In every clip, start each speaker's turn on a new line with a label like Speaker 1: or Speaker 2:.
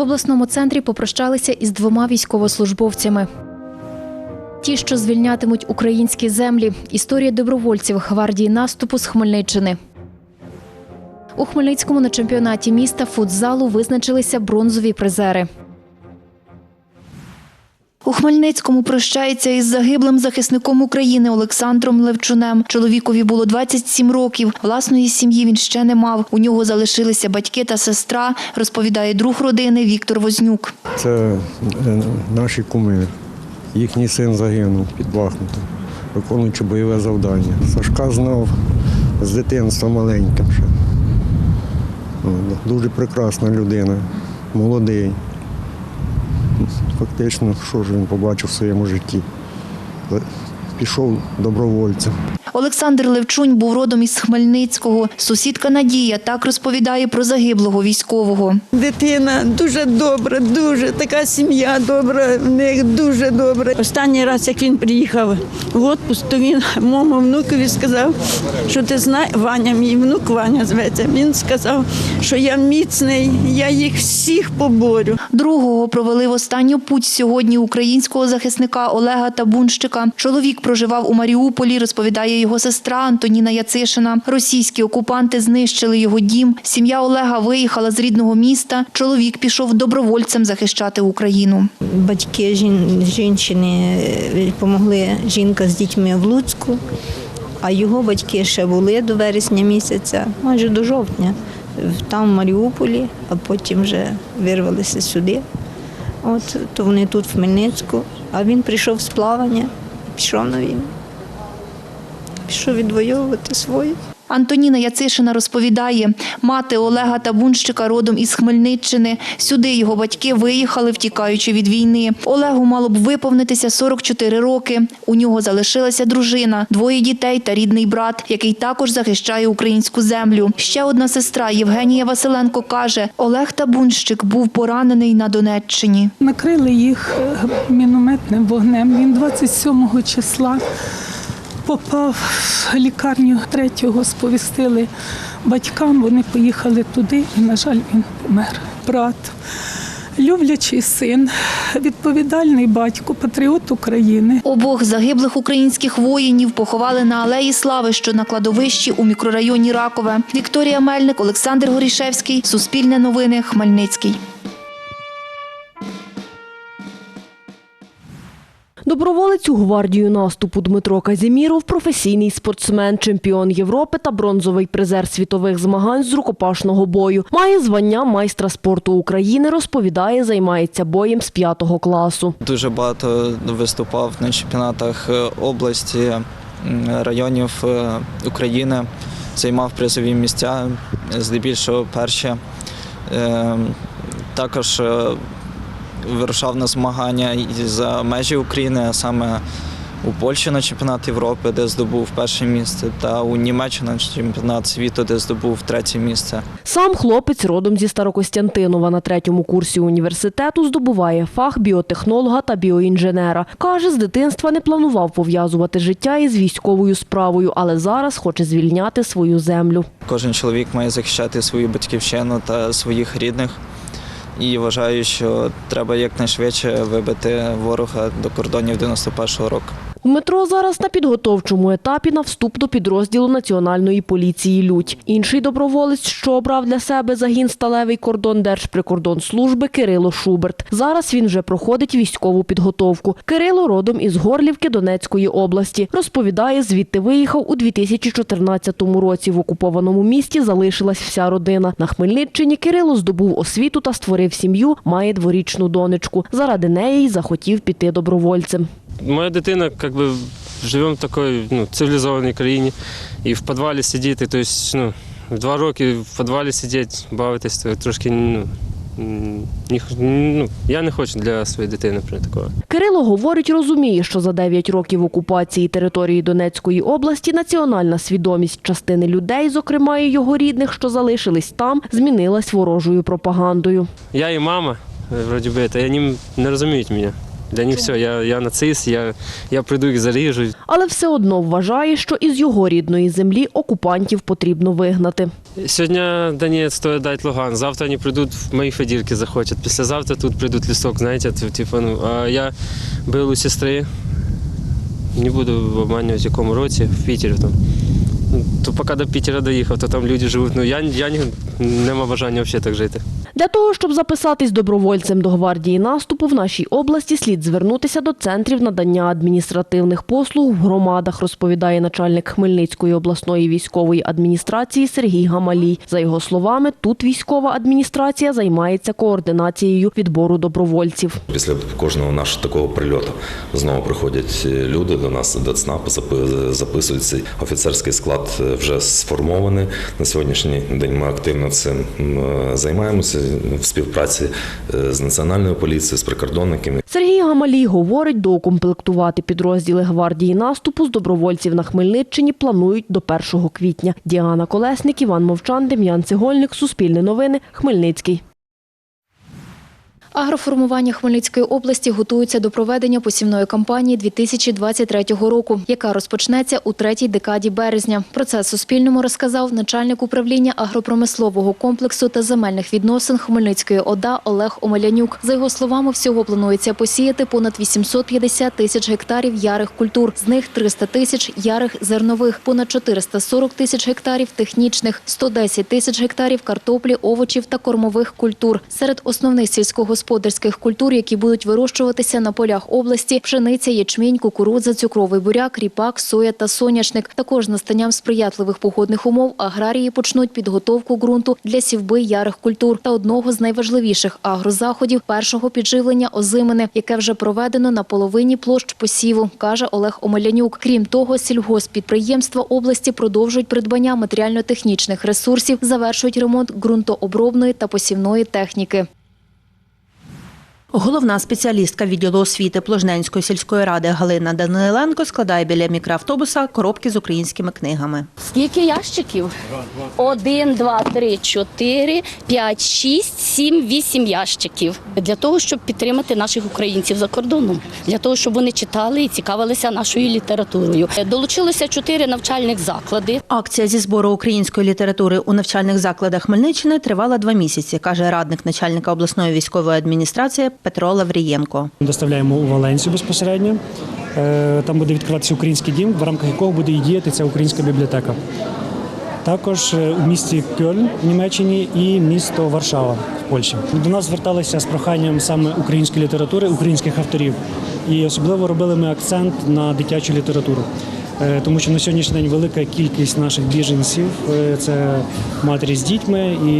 Speaker 1: В обласному центрі попрощалися із двома військовослужбовцями. Ті, що звільнятимуть українські землі. Історія добровольців гвардії наступу з Хмельниччини. У Хмельницькому на чемпіонаті міста футзалу визначилися бронзові призери.
Speaker 2: У Хмельницькому прощається із загиблим захисником України Олександром Левчунем. Чоловікові було 27 років. Власної сім'ї він ще не мав. У нього залишилися батьки та сестра, розповідає друг родини Віктор Вознюк.
Speaker 3: Це е, наші куми. Їхній син загинув під Бахмутом, виконуючи бойове завдання. Сашка знав з дитинства маленьким ще. Дуже прекрасна людина, молодий. Фактично, що ж він побачив в своєму житті. Пішов добровольцем.
Speaker 2: Олександр Левчунь був родом із Хмельницького. Сусідка Надія так розповідає про загиблого військового.
Speaker 4: Дитина дуже добра, дуже така сім'я добра, в них дуже добре. Останній раз, як він приїхав в отпуск, то він моєму внукові сказав, що ти знаєш, Ваня, мій внук Ваня зветься. Він сказав, що я міцний, я їх всіх поборю.
Speaker 2: Другого провели в останню путь сьогодні українського захисника Олега Табунщика. Чоловік проживав у Маріуполі, розповідає його сестра Антоніна Яцишина. Російські окупанти знищили його дім. Сім'я Олега виїхала з рідного міста. Чоловік пішов добровольцем захищати Україну.
Speaker 5: Батьки жін, жінчини е, допомогли жінка з дітьми в Луцьку, а його батьки ще були до вересня місяця, майже до жовтня, там в Маріуполі, а потім вже вирвалися сюди. От, то вони тут в Хмельницьку, а він прийшов з плавання пішов на війну. Пішов відвоювати своє.
Speaker 2: Антоніна Яцишина розповідає, мати Олега Табунщика родом із Хмельниччини. Сюди його батьки виїхали, втікаючи від війни. Олегу мало б виповнитися 44 роки. У нього залишилася дружина, двоє дітей та рідний брат, який також захищає українську землю. Ще одна сестра Євгенія Василенко каже, Олег Табунщик був поранений на Донеччині.
Speaker 6: Накрили їх е, мінометним вогнем. Він 27 числа попав в лікарню третього, сповістили батькам. Вони поїхали туди, і, на жаль, він помер. Брат, люблячий син, відповідальний батько, патріот України.
Speaker 2: Обох загиблих українських воїнів поховали на Алеї Слави, що на кладовищі у мікрорайоні Ракове. Вікторія Мельник, Олександр Горішевський, Суспільне новини, Хмельницький.
Speaker 7: Доброволець у гвардію наступу Дмитро Казіміров – професійний спортсмен, чемпіон Європи та бронзовий призер світових змагань з рукопашного бою. Має звання майстра спорту України, розповідає, займається боєм з п'ятого класу.
Speaker 8: Дуже багато виступав на чемпіонатах е, області, районів е, України, займав призові місця, здебільшого перші. Е, Також е, вирушав на змагання за межі України, а саме у Польщі на чемпіонат Європи, де здобув перше місце, та у Німеччині на чемпіонат світу, де здобув третє місце.
Speaker 7: Сам хлопець родом зі Старокостянтинова на третьому курсі університету здобуває фах біотехнолога та біоінженера. Каже, з дитинства не планував пов'язувати життя із військовою справою, але зараз хоче звільняти свою землю.
Speaker 8: Кожен чоловік має захищати свою батьківщину та своїх рідних. І вважаю, що треба якнайшвидше вибити ворога до кордонів 91-го року.
Speaker 7: Дмитро зараз на підготовчому етапі на вступ до підрозділу Національної поліції Людь. Інший доброволець, що обрав для себе загін сталевий кордон Держприкордонслужби Кирило Шуберт. Зараз він вже проходить військову підготовку. Кирило родом із Горлівки Донецької області. Розповідає, звідти виїхав у 2014 році. В окупованому місті залишилась вся родина. На Хмельниччині Кирило здобув освіту та створив сім'ю, має дворічну донечку. Заради неї й захотів піти добровольцем.
Speaker 9: Моя дитина, как бы, живемо в такій ну, цивілізованій країні. І в підвалі сидіти, тобто, ну, в два роки в підвалі сидіти, бавитись, то трошки, ну, ну, я не хочу для своєї дитини при такого.
Speaker 7: Кирило говорить, розуміє, що за 9 років окупації території Донецької області національна свідомість частини людей, зокрема і його рідних, що залишились там, змінилась ворожою пропагандою.
Speaker 9: Я і мама, вроді би, та вони не розуміють мене. Для них все, я, я нацист, я, я прийду їх заріжу.
Speaker 7: Але все одно вважає, що із його рідної землі окупантів потрібно вигнати.
Speaker 9: Сьогодні Донець стоїть дати Луган, завтра вони прийдуть в мої федірки захочуть, післязавтра тут прийдуть лісок, знаєте, типу, ну, а я був у сестри, не буду обманювати, в якому році, в Пітері там. Ну, То поки до Пітера доїхав, то там люди живуть. Ну я, я не, не маю бажання взагалі так жити.
Speaker 7: Для того, щоб записатись добровольцем до гвардії наступу, в нашій області слід звернутися до центрів надання адміністративних послуг в громадах, розповідає начальник Хмельницької обласної військової адміністрації Сергій Гамалій. За його словами, тут військова адміністрація займається координацією відбору добровольців.
Speaker 10: Після кожного нашого такого прильоту знову приходять люди до нас до ЦНАПу, запи- записуються. Офіцерський склад вже сформований. На сьогоднішній день ми активно цим займаємося в співпраці е, з національною поліцією, з прикордонниками.
Speaker 7: Сергій Гамалій говорить, доукомплектувати підрозділи гвардії наступу з добровольців на Хмельниччині планують до 1 квітня. Діана Колесник, Іван Мовчан, Дем'ян Цегольник, Суспільне новини, Хмельницький.
Speaker 1: Агроформування Хмельницької області готується до проведення посівної кампанії 2023 року, яка розпочнеться у третій декаді березня. Про це Суспільному розказав начальник управління агропромислового комплексу та земельних відносин Хмельницької ОДА Олег Омелянюк. За його словами, всього планується посіяти понад 850 тисяч гектарів ярих культур. З них 300 тисяч ярих зернових, понад 440 тисяч гектарів технічних, 110 тисяч гектарів картоплі, овочів та кормових культур. Серед основних сільськогосподарських культур, які будуть вирощуватися на полях області, пшениця, ячмінь, кукурудза, цукровий буряк, ріпак, соя та соняшник. Також настанням сприятливих погодних умов аграрії почнуть підготовку ґрунту для сівби ярих культур та одного з найважливіших агрозаходів першого підживлення озимини, яке вже проведено на половині площ посіву, каже Олег Омелянюк. Крім того, сільгоспідприємства області продовжують придбання матеріально-технічних ресурсів, завершують ремонт ґрунтообробної та посівної техніки.
Speaker 11: Головна спеціалістка відділу освіти Пложненської сільської ради Галина Даниленко складає біля мікроавтобуса коробки з українськими книгами.
Speaker 12: Скільки ящиків? Один, два, три, чотири, п'ять, шість, сім, вісім ящиків. Для того, щоб підтримати наших українців за кордоном, для того, щоб вони читали і цікавилися нашою літературою. Долучилося чотири навчальних заклади.
Speaker 11: Акція зі збору української літератури у навчальних закладах Хмельниччини тривала два місяці, каже радник начальника обласної військової адміністрації Петро Лаврієнко.
Speaker 13: Доставляємо у Валенсію безпосередньо. Е, Там буде відкриватися український дім, в рамках якого буде і діяти ця українська бібліотека. Також е, у місті Кьольн в Німеччині і місто Варшава в Польщі. До нас зверталися з проханням саме української літератури, українських авторів. І особливо робили ми акцент на дитячу літературу. Е, Тому що на сьогоднішній день велика кількість наших біженців е, це матері з дітьми, і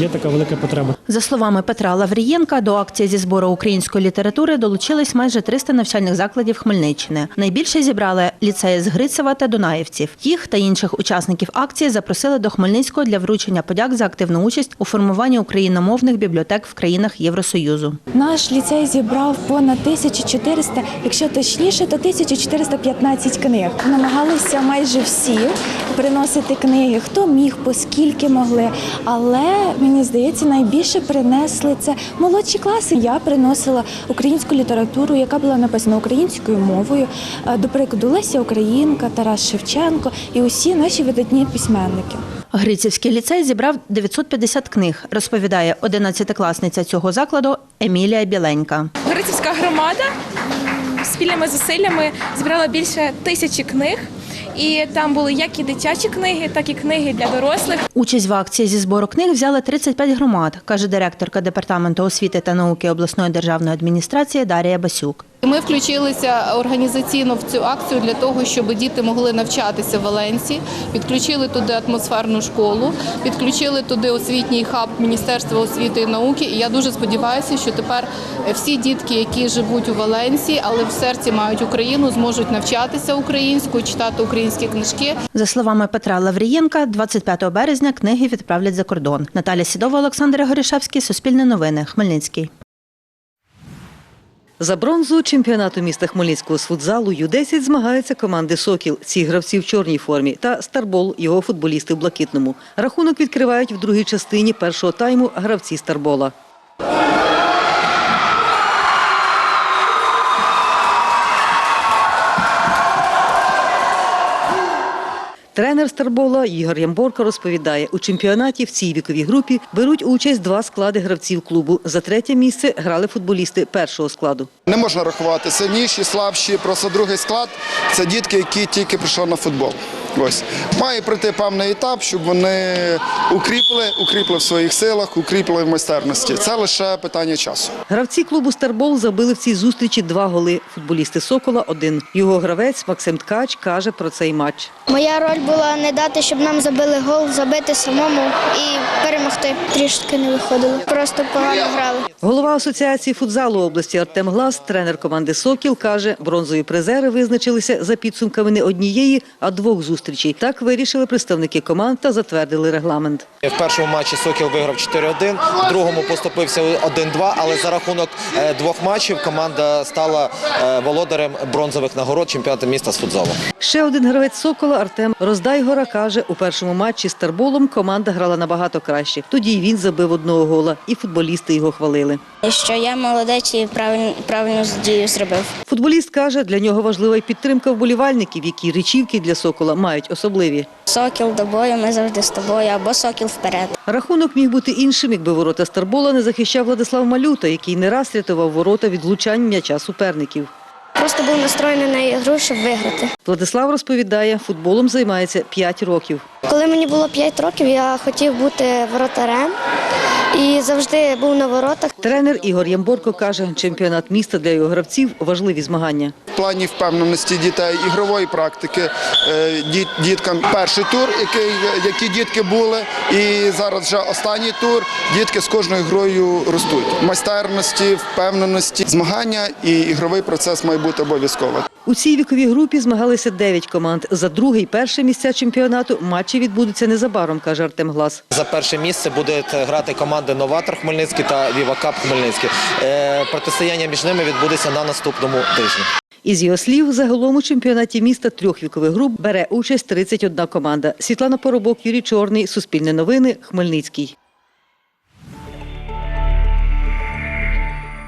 Speaker 13: є така велика потреба.
Speaker 11: За словами Петра Лаврієнка, до акції зі збору української літератури долучились майже 300 навчальних закладів Хмельниччини. Найбільше зібрали ліцеї з Грицева та Дунаївців. Їх та інших учасників акції запросили до Хмельницького для вручення подяк за активну участь у формуванні україномовних бібліотек в країнах Євросоюзу.
Speaker 14: Наш ліцей зібрав понад 1400, якщо точніше, то 1415 книг. Намагалися майже всі приносити книги, хто міг, поскільки могли. Але мені здається, найбільше принесли це молодші класи. Я приносила українську літературу, яка була написана українською мовою. Е, До прикладу, Леся Українка, Тарас Шевченко і усі наші видатні письменники.
Speaker 11: Грицівський ліцей зібрав 950 книг, розповідає 11-класниця цього закладу Емілія Біленька.
Speaker 15: Грицівська громада спільними зусиллями зібрала більше тисячі книг. І там були як і дитячі книги, так і книги для дорослих.
Speaker 11: Участь в акції зі збору книг взяли 35 громад, каже директорка департаменту освіти та науки обласної державної адміністрації Дарія Басюк.
Speaker 16: Ми включилися організаційно в цю акцію для того, щоб діти могли навчатися в Валенсії. Підключили туди атмосферну школу, підключили туди освітній хаб Міністерства освіти і науки. І я дуже сподіваюся, що тепер всі дітки, які живуть у Валенсії, але в серці мають Україну, зможуть навчатися українською, читати українські книжки.
Speaker 11: За словами Петра Лаврієнка, 25 березня книги відправлять за кордон. Наталя Сідова, Олександр Горішевський, Суспільне новини, Хмельницький.
Speaker 17: За бронзу чемпіонату міста Хмельницького з футзалу Ю-10 змагаються команди «Сокіл». Ці гравці в чорній формі та «Старбол» його футболісти в блакитному. Рахунок відкривають в другій частині першого тайму гравці «Старбола». Тренер Старбола Ігор Ямборко розповідає, у чемпіонаті в цій віковій групі беруть участь два склади гравців клубу. За третє місце грали футболісти першого складу.
Speaker 18: Не можна рахувати сильніші, слабші. Просто другий склад це дітки, які тільки прийшли на футбол. Ось має пройти певний етап, щоб вони укріпили, укріпили в своїх силах, укріпили в майстерності. Це лише питання часу.
Speaker 17: Гравці клубу Старбол забили в цій зустрічі два голи. Футболісти Сокола один. Його гравець Максим Ткач каже про цей матч.
Speaker 19: Моя роль була не дати, щоб нам забили гол, забити самому і перемогти. Трішки не виходило. Просто погано грали.
Speaker 17: Голова асоціації футзалу області Артем Глас, тренер команди Сокіл, каже, бронзові призери визначилися за підсумками не однієї, а двох зустрічей. Так вирішили представники команд та затвердили регламент.
Speaker 20: В першому матчі Сокіл виграв 4-1, в другому поступився 1-2, але за рахунок е, двох матчів команда стала е, володарем бронзових нагород чемпіонату міста з футзалу.
Speaker 17: Ще один гравець Сокола Артем Роздайгора каже, у першому матчі з Старболом команда грала набагато краще. Тоді й він забив одного гола, і футболісти його хвалили.
Speaker 19: Що я молодець і правильно, правильно дію зробив.
Speaker 17: Футболіст каже, для нього важлива й підтримка вболівальників, які речівки для Сокола мають особливі.
Speaker 19: Сокіл до бою, ми завжди з тобою, або сокіл вперед.
Speaker 17: Рахунок міг бути іншим, якби ворота Старбола не захищав Владислав Малюта, який не раз рятував ворота від влучань м'яча суперників.
Speaker 19: Просто був настроєний на ігру, щоб виграти.
Speaker 17: Владислав розповідає, футболом займається 5 років.
Speaker 19: Коли мені було 5 років, я хотів бути воротарем і завжди був на воротах.
Speaker 17: Тренер Ігор Ямборко каже, чемпіонат міста для його гравців важливі змагання.
Speaker 18: В плані впевненості дітей, ігрової практики, е, діт- діткам перший тур, який, які дітки були, і зараз вже останній тур. Дітки з кожною грою ростуть. Майстерності, впевненості, змагання і ігровий процес має бути обов'язково.
Speaker 17: У цій віковій групі змагалися 9 команд. За друге і перше місця чемпіонату матчі відбудуться незабаром, каже Артем Глас.
Speaker 20: За перше місце будуть грати команди Новатор Хмельницький та Віва Кап Хмельницький. Е, Протистояння між ними відбудеться на наступному тижні.
Speaker 17: Із його слів, загалом у чемпіонаті міста трьох вікових груп бере участь 31 команда. Світлана Поробок, Юрій Чорний, Суспільне новини, Хмельницький.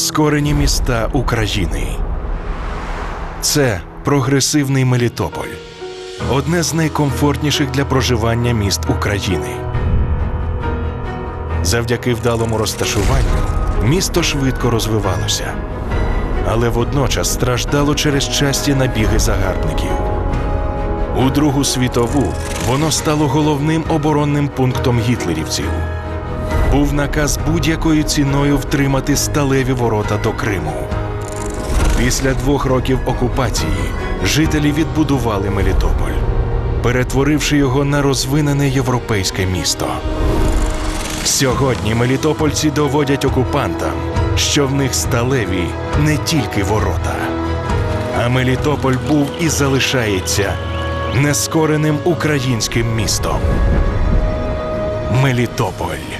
Speaker 21: Нескорені міста України. Це прогресивний Мелітополь, одне з найкомфортніших для проживання міст України. Завдяки вдалому розташуванню місто швидко розвивалося, але водночас страждало через часті набіги загарбників. У Другу світову воно стало головним оборонним пунктом гітлерівців був наказ будь-якою ціною втримати сталеві ворота до Криму. Після двох років окупації жителі відбудували Мелітополь, перетворивши його на розвинене європейське місто. Сьогодні мелітопольці доводять окупантам, що в них сталеві не тільки ворота. А Мелітополь був і залишається нескореним українським містом. Мелітополь